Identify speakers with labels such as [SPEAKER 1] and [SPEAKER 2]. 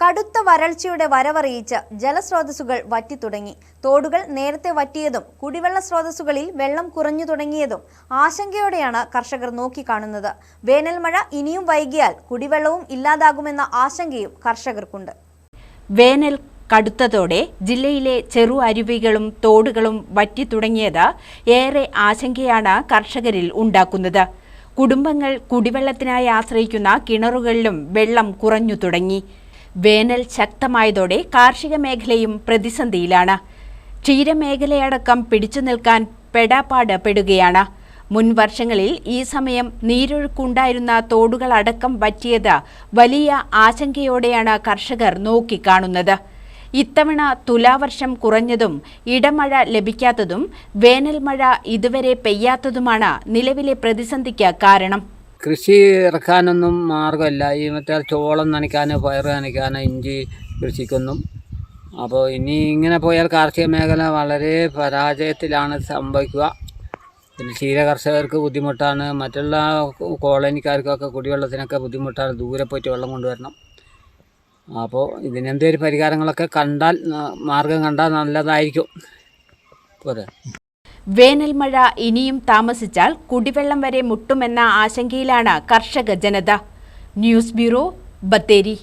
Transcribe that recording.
[SPEAKER 1] കടുത്ത വരൾച്ചയുടെ വരവറിയിച്ച് ജലസ്രോതസ്സുകൾ വറ്റിത്തുടങ്ങി. തോടുകൾ നേരത്തെ വറ്റിയതും കുടിവെള്ള സ്രോതസ്സുകളിൽ വെള്ളം കുറഞ്ഞു തുടങ്ങിയതും ആശങ്കയോടെയാണ് കർഷകർ നോക്കിക്കാണുന്നത്. വേനൽ മഴ ഇനിയും വൈകിയാൽ കുടിവെള്ളവും ഇല്ലാതാകുമെന്ന ആശങ്കയും കർഷകർക്കുണ്ട്.
[SPEAKER 2] വേനൽ കടുത്തതോടെ ജില്ലയിലെ ചെറു അരുവികളും തോടുകളും വറ്റിത്തുടങ്ങിയത് ഏറെ ആശങ്കയാണ് കർഷകരിൽ ഉണ്ടാക്കുന്നത്. കുടുംബങ്ങൾ കുടിവെള്ളത്തിനായി ആശ്രയിക്കുന്ന കിണറുകളിലും വെള്ളം കുറഞ്ഞു തുടങ്ങി. വേനൽ ശക്തമായതോടെ കാർഷിക മേഖലയും പ്രതിസന്ധിയിലാണ്. ക്ഷീരമേഖലയടക്കം പിടിച്ചു നിൽക്കാൻ പെടാപ്പാട് പെടുകയാണ് മുൻ വർഷങ്ങളിൽ ഈ സമയം നീരൊഴുക്കുണ്ടായിരുന്ന തോടുകളടക്കം വറ്റിയത് വലിയ ആശങ്കയോടെയാണ് കർഷകർ നോക്കിക്കാണുന്നത്. ഇത്തവണ തുലാവർഷം കുറഞ്ഞതും ഇടമഴ ലഭിക്കാത്തതും വേനൽമഴ ഇതുവരെ പെയ്യാത്തതുമാണ് നിലവിലെ പ്രതിസന്ധിക്ക് കാരണം.
[SPEAKER 3] കൃഷി ഇറക്കാനൊന്നും മാർഗമില്ല ഈ മറ്റേ ചോളം നനയ്ക്കാൻ പയർ നനയ്ക്കാൻ ഇഞ്ചി കൃഷിക്കൊന്നും. അപ്പോൾ ഇനി ഇങ്ങനെ പോയാൽ കാർഷിക മേഖല വളരെ പരാജയത്തിലാണ് സംഭവിക്കുക. പിന്നെ ക്ഷീര കർഷകർക്ക് ബുദ്ധിമുട്ടാണ്. മറ്റുള്ള കോളനിക്കാർക്കൊക്കെ കുടിവെള്ളത്തിനൊക്കെ ബുദ്ധിമുട്ടാണ്. ദൂരെ പോയിട്ട് വെള്ളം കൊണ്ടുവരണം. അപ്പോൾ ഇതിനെന്തേലും പരിഹാരങ്ങളൊക്കെ കണ്ടാൽ മാർഗം കണ്ടാൽ നല്ലതായിരിക്കും. പോരെ?
[SPEAKER 2] വേനൽ മഴ ഇനിയും താമസിച്ചാൽ കുടിവെള്ളം വരെ മുട്ടുമെന്ന ആശങ്കയിലാണ് കർഷക ജനത. News bureau Bathery.